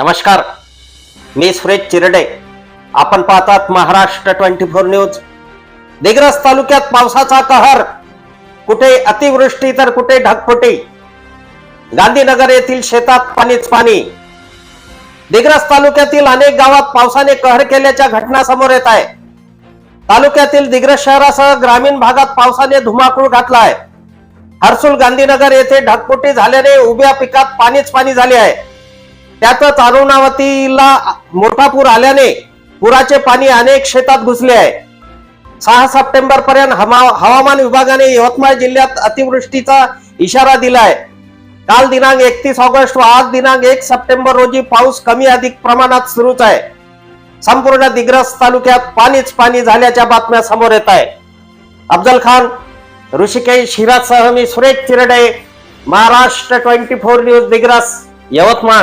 नमस्कार मी सुरेश चिरडे. आपण पाहतात Maharashtra twenty four news. Digras तालुक्यात पावसाचा कहर. कुठे अतिवृष्टी तर कुठे ढगफुटी. गांधीनगर येथील शेतात पाणीच पाणी. दिग्रस तालुक्यातील अनेक गावात पावसाने कहर केल्याच्या घटना समोर येत आहे. तालुक्यातील दिग्रस शहरासह ग्रामीण भागात पावसाने धुमाकूळ घातला आहे हर्सुल गांधीनगर येथे ढगफुटी झाल्याने उभ्या पिकात पाणीच पाणी झाले आहे. त्यातच अरुणावतीला मोठा पूर आल्याने पुराचे पाणी अनेक शेतात घुसले आहे. सहा सप्टेंबर पर्यंत हवामान विभागाने यवतमाळ जिल्ह्यात अतिवृष्टीचा इशारा दिलाय. काल दिनांक एकतीस ऑगस्ट व आज दिनांक एक सप्टेंबर रोजी पाऊस कमी अधिक प्रमाणात सुरूच आहे. संपूर्ण दिग्रस तालुक्यात पाणीच पाणी झाल्याच्या बातम्या समोर येत आहे. अफजल खान ऋषिकेश हिराजसह मी Suresh Chirade Maharashtra twenty four news Digras Yavatmal.